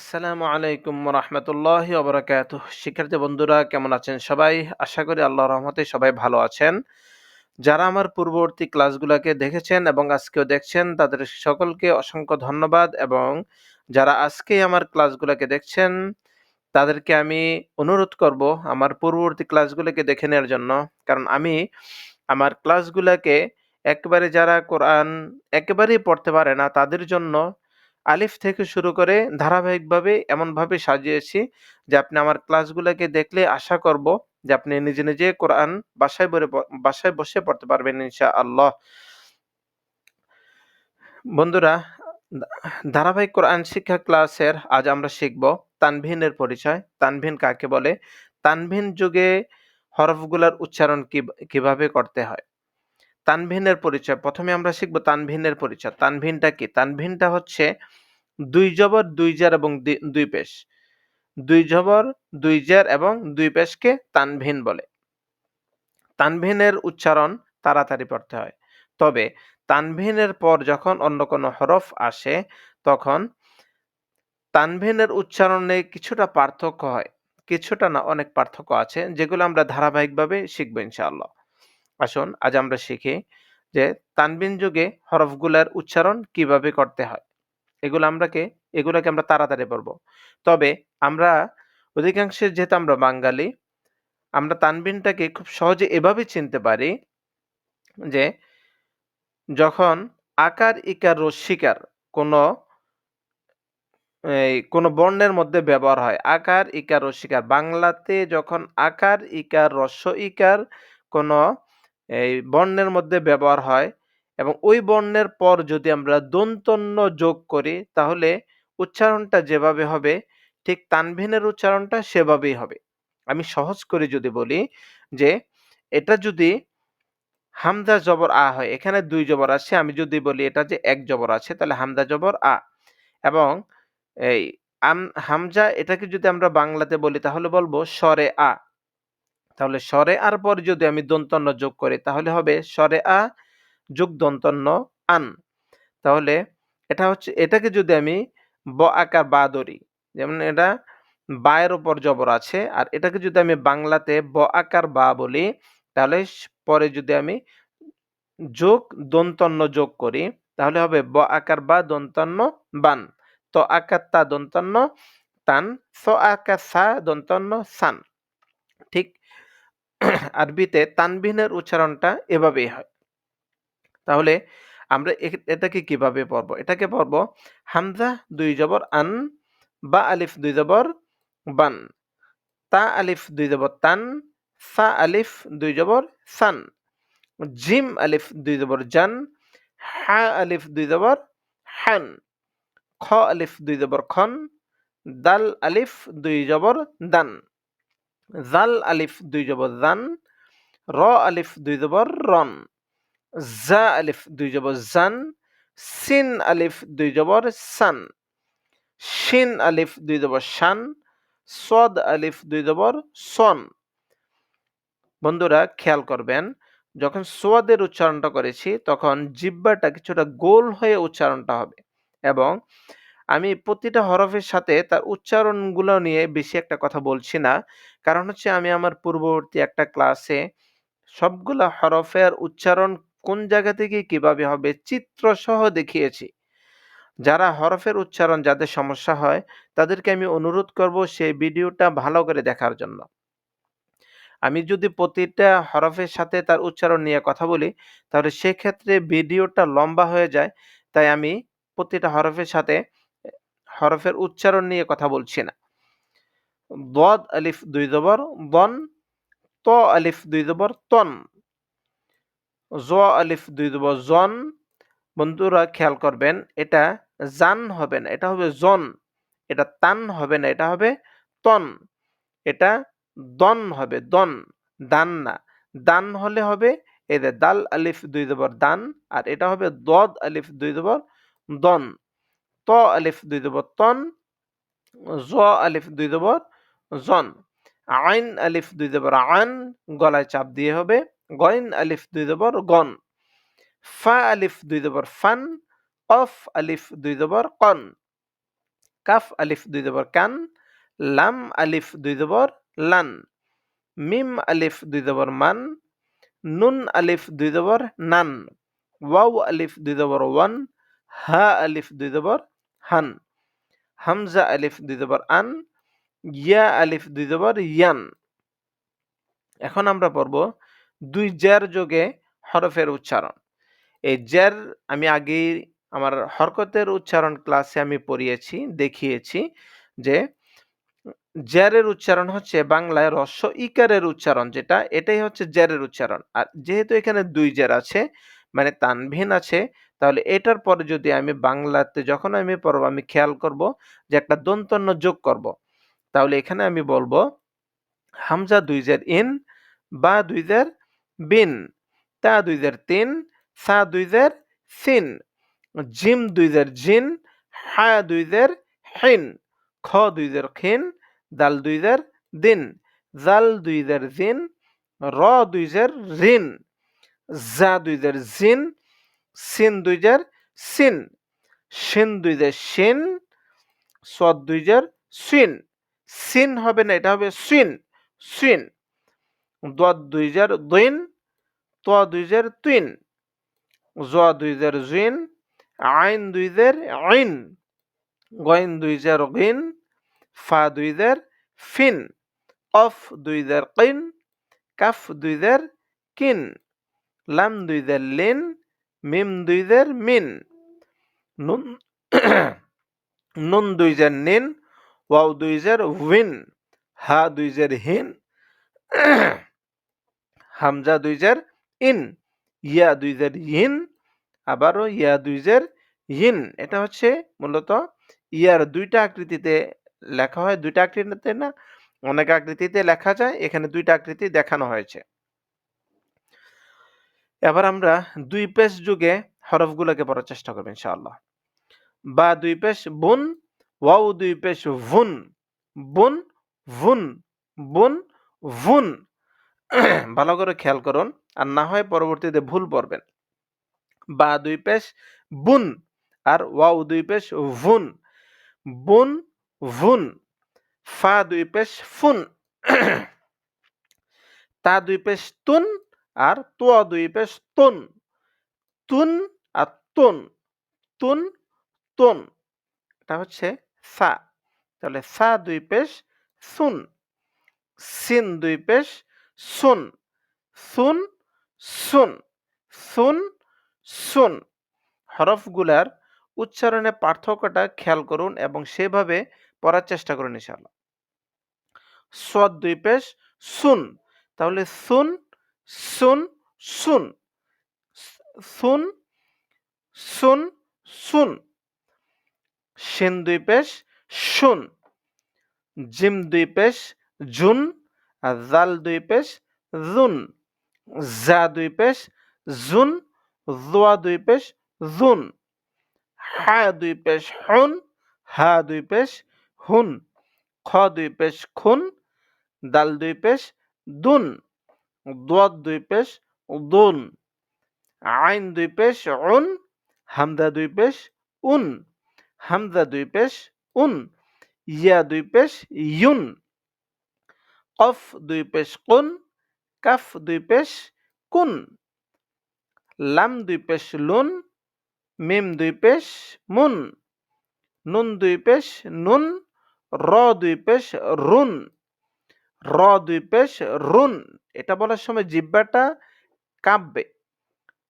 আসসালামু আলাইকুম রহমতুল্লাহি ওবরাকাতুহ। শিক্ষার্থী বন্ধুরা, কেমন আছেন সবাই? আশা করি আল্লাহর রহমতে সবাই ভালো আছেন। যারা আমার পূর্ববর্তী ক্লাসগুলোকে দেখেছেন এবং আজকেও দেখছেন, তাদের সকলকে অসংখ্য ধন্যবাদ এবং যারা আজকেই আমার ক্লাসগুলোকে দেখছেন, তাদেরকে আমি অনুরোধ করব আমার পূর্ববর্তী ক্লাসগুলোকে দেখে নেওয়ার জন্য। কারণ আমি আমার ক্লাসগুলোকে একেবারে যারা কোরআন একেবারেই পড়তে পারে না, তাদের জন্য আলিফ থেকে শুরু করে ধারাবাহিকভাবে এমনভাবে সাজিয়েছি যে আপনি আমার ক্লাসগুলোকে দেখলে আশা করব যে আপনি নিজে নিজে কোরআন বাসায় বসে বাসায় বসে পড়তে পারবেন ইনশা আল্লাহ বন্ধুরা ধারাবাহিক কোরআন শিক্ষা ক্লাসের আজ আমরা শিখব তানভিনের পরিচয়। তানভিন কাকে বলে? তানভিন যুগে হরফগুলার উচ্চারণ কীভাবে করতে হয়? তানভিনের পরিচয়, প্রথমে আমরা শিখব তানভিনের পরিচয়। তানভিনটা কি? তানভিনটা হচ্ছে দুই জবর, দুই জার এবং দুই পেশ। দুই জবর, দুই জার এবং দুই পেশকে তানভিন বলে। তানভিনের উচ্চারণ তাড়াতাড়ি পড়তে হয়। তবে তানভিনের পর যখন অন্য কোনো হরফ আসে, তখন তানভিনের উচ্চারণে কিছুটা পার্থক্য হয়। কিছুটা না, অনেক পার্থক্য আছে, যেগুলো আমরা ধারাবাহিকভাবে শিখব ইনশাআল্লাহ। আসুন, আজ আমরা শিখি যে তানবিন যুগে হরফগুলার উচ্চারণ কীভাবে করতে হয়। এগুলো আমরাকে, এগুলোকে আমরা তাড়াতাড়ি পড়ব। তবে আমরা অধিকাংশে যেহেতু আমরা বাঙালি, আমরা তানবিনটাকে খুব সহজে এভাবে চিনতে পারি যে যখন আকার, ইকার রস্বীকার কোনো, এই কোনো বর্ণের মধ্যে ব্যবহার হয়, আকার, ইকার রস্বীকার বাংলাতে যখন আকার, ইকার, রস্য, ইকার কোনো, এই বর্ণের মধ্যে ব্যবহার হয় এবং ওই বর্ণের পর যদি আমরা দন্তন্য যোগ করি, তাহলে উচ্চারণটা যেভাবে হবে, ঠিক তানভিনের উচ্চারণটা সেভাবেই হবে। আমি সহজ করে যদি বলি যে, এটা যদি হামদা জবর আ হয়, এখানে দুই জবর আছে, আমি যদি বলি এটা যে এক জবর আছে, তাহলে হামদা জবর আ। এবং এই হামজা এটাকে যদি আমরা বাংলাতে বলি, তাহলে বলব স্বরে আ। তাহলে স্বরে আর পর যদি আমি দন্তন্য যোগ করি, তাহলে হবে স্বরে আ যোগ দন্তন্য আন। তাহলে এটা হচ্ছে, এটাকে যদি আমি ব আকার বা ধরি, যেমন এটা বায়ের ওপর জবর আছে, আর এটাকে যদি আমি বাংলাতে ব আকার বা বলি, তাহলে পরে যদি আমি যোগ দন্তন্য যোগ করি, তাহলে হবে ব আকার বা দন্তন্য বান। ত আকার তা দন্তন্য তান, স আকার সা দন্তন্য সান। ঠিক আরবিতে তানবিনের উচ্চারণটা এভাবেই হয়। তাহলে আমরা এটাকে কীভাবে পড়ব এটাকে পড়ব হামজা দুই জবর আন বা আলিফ দুই জবর বান তা আলিফ দুই জবর তান সা আলিফ দুই জবর সান জিম আলিফ দুই জবর জান হা আলিফ দুই জবর হান খ আলিফ দুই জবর খন দাল আলিফ দুই জবর দান জাল আলিফ দুই জবর জান র আলিফ দুই জবর রন জা আলিফ দুই জবর জান সিন আলিফ দুই জবর সান শিন আলিফ দুই জবর শান সদ আলিফ দুই জবর সন বন্ধুরা, খেয়াল করবেন, যখন সোয়াদের উচ্চারণটা করেছি, তখন জিব্বাটা কিছুটা গোল হয়ে উচ্চারণটা হবে এবং আমি প্রতিটা হরফের সাথে তার উচ্চারণগুলো নিয়ে বেশি একটা কথা বলছি না। কারণ হচ্ছে আমি আমার পূর্ববর্তী একটা ক্লাসে সবগুলা হরফের উচ্চারণ কোন জায়গা থেকে কীভাবে হবে চিত্র সহ দেখিয়েছি। যারা হরফের উচ্চারণ যাদের সমস্যা হয়, তাদেরকে আমি অনুরোধ করব সেই ভিডিওটা ভালো করে দেখার জন্য। আমি যদি প্রতিটা হরফের সাথে তার উচ্চারণ নিয়ে কথা বলি, তাহলে সেক্ষেত্রে ভিডিওটা লম্বা হয়ে যায়, তাই আমি প্রতিটা হরফের সাথে হরফের উচ্চারণ নিয়ে কথা বলছি না। দদ আলিফ দুই জবর, বন, ত আলিফ দুই জবর, তন। জ আলিফ দুই দেব জন। বন্ধুরা খেয়াল করবেন, এটা জান হবে না, এটা হবে জন। এটা তান হবে না, এটা হবে তন। এটা দন হবে, দন, দান না। দান হলে হবে এদের দাল আলিফ দুই জবর দান, আর এটা হবে দদ আলিফ দুই জবর দন। ত আলিফ দুই জবর তন, জ আলিফ দুই জবর জন। আইন আলিফ দুই জবর আন গলায় চাপ দিয়ে হবে। গইন আলিফ দুই জবর গন ফা আলিফ দুই জবর ফান অফ আলিফ দুই জবর কন কাফ আলিফ দুই জবর কান লাম আলিফ দুই জবর লান মিম আলিফ দুই জবর মান নুন আলিফ দুই জবর নান ওয়াও আলিফ দুই জবর ওয়ান হা আলিফ দুই জবর হান হামজা আলিফ দুই জবর আন ইয়া আলিফ দুই জবর ইয়ান এখন আমরা পড়ব দুই জের যোগে হরফের উচ্চারণ। এই জের আমি আগেই আমার হরকতের উচ্চারণ ক্লাসে আমি পড়িয়েছি, দেখিয়েছি যে জেরের উচ্চারণ হচ্ছে বাংলায় রস্য ইকারের উচ্চারণ যেটা, এটাই হচ্ছে জেরের উচ্চারণ। আর যেহেতু এখানে দুই জের আছে মানে তানভিন আছে, তাহলে এটার পরে যদি আমি বাংলাতে যখন আমি পড়ব, আমি খেয়াল করব যে একটা দন্তন্য যোগ করব। তাহলে এখানে আমি বলব, হামজা দুই জের ইন বা দুই জের বিন, তা দুই জের তিন, সা দুই জের সিন, জিম দুই জের জিন, হা দুই জের হিন, খ দুই জের খিন দাল দুই জের দিন, জাল দুই জের জিন, র দুই জের রিন জা দুই জের জিন, সিন দুই জের সিন সিন দুই জের সিন সদ দুই জের সিন সিন হবে না, এটা হবে সিন সিন। দোয়াদ দুই জের দিন ত দুই জের তিন জ দুই জের জিন আইন দুই জের আইন। গইন দুই জের গিন ফা দুই ফিন। অফ দুই জের কিন, কাফ দুই কিন। লাম দুই জের লিন, মিম দুই জের মিন। নুন নুন দুই জের নিন, ওয়াও দুই জের উইন। হা দুই জের হিন। হামজা দুই জের ইন, ইয়া দুই জের ইন, আবারও ইয়া দুই জের ইন। এটা হচ্ছে মূলত ইয়ার দুইটা আকৃতিতে লেখা হয়, দুইটা আকৃতিতে না, অনেক আকৃতিতে লেখা যায়, এখানে দুইটা আকৃতি দেখানো হয়েছে। এবার আমরা দুই পেশ যুগে হরফগুলোকে পড়ার চেষ্টা করব ইনশাআল্লাহ। বা দুই পেশ বুন, ওয়াও দুই পেশ ভুন, বুন ভুন বুন, ভুন ভালো করে খেয়াল করুন আর না হয় পরবর্তীতে ভুল পড়বেন। বা দুই পেশ বুন আর ওয়াও দুই পেশ ভুন। বুন, ভুন। ফা দুই পেশ ফুন। তা দুই পেশ তুন আর তোয়া দুই পেশ তুন। তুন আর তুন। তুন তুন। এটা হচ্ছে সা তাহলে সা দুই পেশ সুন। সিন দুই পেশ সুন সুন সুন সুন সুন। হরফগুলার উচ্চারণে পার্থক্যটা খেয়াল করুন এবং সেভাবে পড়ার চেষ্টা করুন ইনশাআল্লাহ। সদ দুই পেশ, সুন। তাহলে সুন সুন সুন। সুন সুন সুন। শিন দুই পেশ শুন জিম দুই পেশ, জুন। আর জাল দুই পেশ জুন জা দুই পেশ জুন জোয়া দুই পেশ জুন হা দুই পেশ হুন হা দুই পেশ হুন খ দুই পেশ খুন দাল দুই পেশ দুন দোয়াদ দুই পেশ দুন আইন দুই পেশ উন হামদা দুই পেশ উন হামদা দুই পেশ উন ইয়া দুই পেশ ইউন কফ দুই পেশ কুন কাফ দুই পেশ কুন লাম দুই পেশ লুন মিম দুই পেশ মুন নুন দুই পেশ নুন র দুই পেশ রুন র দুই পেশ রুন এটা বলার সময় জিব্বাটা কাঁপবে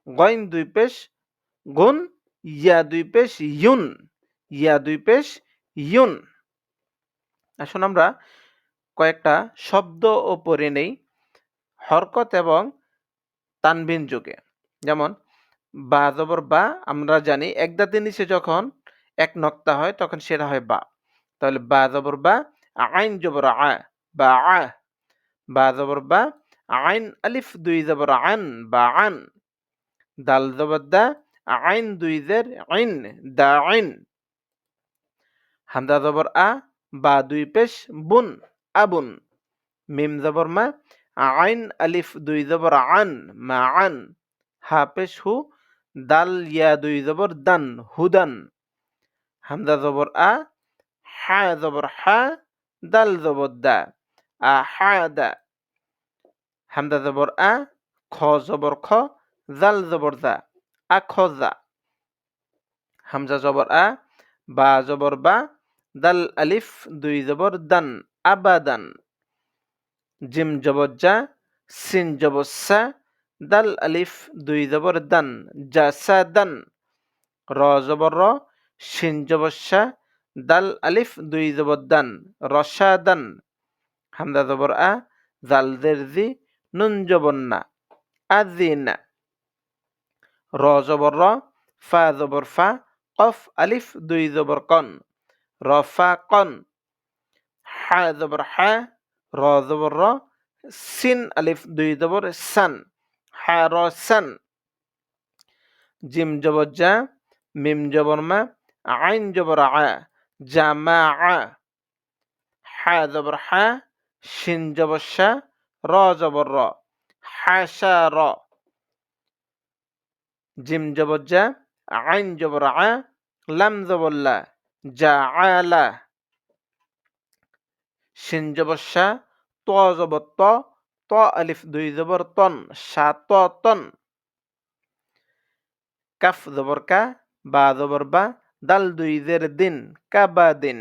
গইন দুই পেশ গুন ইয়া দুই পেশ ইউন ইয়া দুই পেশ ইউন আসুন আমরা কয়েকটা শব্দ ও পড়ে নেই, হরকত এবং তানবিন যুগে। যেমন, বা জবর বা, আমরা জানি এক দাঁতের নিচে যখন এক নক্তা হয়, তখন সেটা হয় বা। তাহলে বা জবর বা, আইন জবর আ, বা আ। বা জবর বা, আইন আলিফ দুই জবর আন, বা আন। দাল জবর দা, আইন দুই জের আইন, দা আইন। হামদা জবর আ, বা দুই পেশ, বুন। আবুন মিম জবর মা আইন আলিফ দুই জবর আন মা আন হা পেশ হু দাল ইয়া দুই জবর দান হুদান হামদা জবর আ হা জবর হা দাল জবর দা আ হা দা হামদা জবর আ খ জবর খ জাল জবর দা আখজা হামজা জবর আ বা জবর বা দাল আলিফ দুই জবর দান আবাদান। জিম জবর যা সিন জবর সা, দাল আলিফ, দুই জবর দান জাসা দান। র জবর র, শিন জবর সা, দাল আলিফ, দুই জবর দান রসা দান। হামদা জবর আ, জাল দের জি, নুন জবর না আদিনা র জবর র, ফা জবর ফা, কফ আলিফ, দুই জবর কন রফা কন। হা জবর হা র জবর র সিন আলিফ দুই জবর সান হা র সান জিম জবর জা মিম জবর মা আইন জবর আ জামা আ হা জবর হা শিন জবর শা র জবর র হাসা র জিম জবর জা আইন জবর আ লাম জবর লা জা আলা শিন জবর ত জবর ত ত আলিফ দুই জবর তন সা ত তন কাফ জবর কা বা জবর বা দাল দুই জের দিন কাবা দিন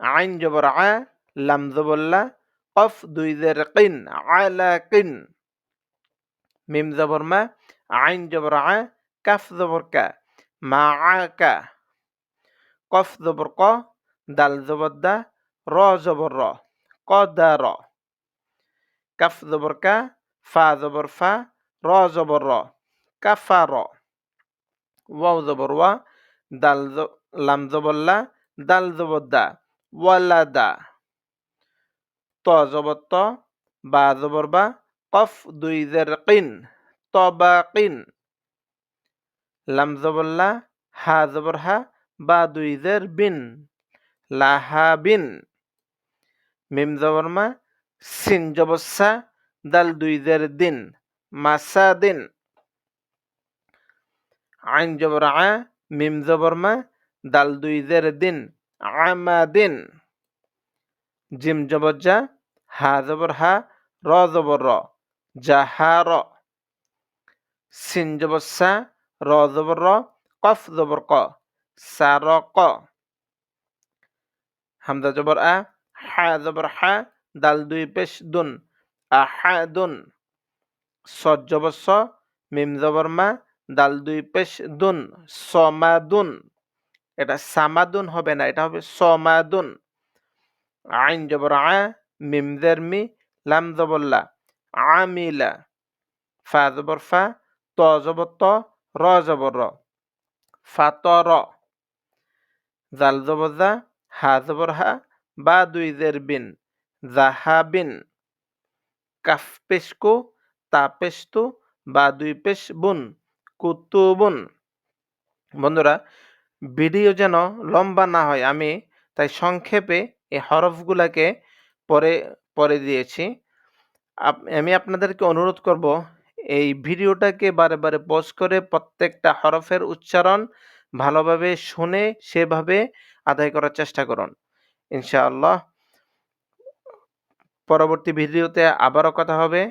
আইন জবর আ লাম জবর লা কফ দুই জের কিন আলা কিন মিম জবর মা আইন জবর আ কাফ জবর কা মা আ কা কফ জবর ক দাল জবর দা র জবর র ক দা র কাফ জবর কা ফা জবর ফা র জবর র কাফা র ওয়াও জবর ওয়া দাল লাম জবর লা দাল জবর দা ওয়ালা দা ত জবর ত বা জবর বা কফ দুই জের কিন তবা কিন লাম জবর লা হা জবর হা বা দুই জের বিন লাহা বিন মিম জবর মা সিন জবর সা দাল দুই জের দিন, মাসা দিন। আইন জবর আ মিম জবর মা দাল দুই জের দিন, আমা দিন। জিম জবর যা হা জবর হা র জবর র জাহা র। সিন জবর সা র জবর র কফ জবর ক, সা র ক। হামদা জবর আ হা জবর হা, দাল দুই পেশ দুন। আহা দুন। সজ জবর স, মিম জবর মা, দাল দুই পেশ দুন। সমাদুন এটা সামাদুন হবে না, এটা হবে সমাদুন আইন জবর আ, মিম মি, লাম জবল্লা আমিলা ফা জবর ফা, ত জবর ত, র জবর র। ফাতর জাল জবর জা, হা জবর হা বা দুই জের বিন জাহাবিন কাফ পেশকু তা বা দুই পেশ বুন, কুতুবুন। বন্ধুরা, ভিডিও যেন লম্বা না হয়, আমি তাই সংক্ষেপে এই হরফগুলাকে পরে পরে দিয়েছি। আমি আপনাদেরকে অনুরোধ করব, এই ভিডিওটাকে বারে বারে পজ করে প্রত্যেকটা হরফের উচ্চারণ ভালোভাবে শুনে সেভাবে আদায় করার চেষ্টা করুন। ইনশাআল্লাহ। পরবর্তী ভিডিওতে আবারও কথা হবে।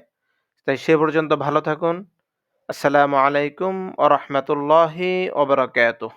তাই সে পর্যন্ত ভালো থাকুন। আসসালামু আলাইকুম ও রহমতুল্লাহি ওবরাকাতুহ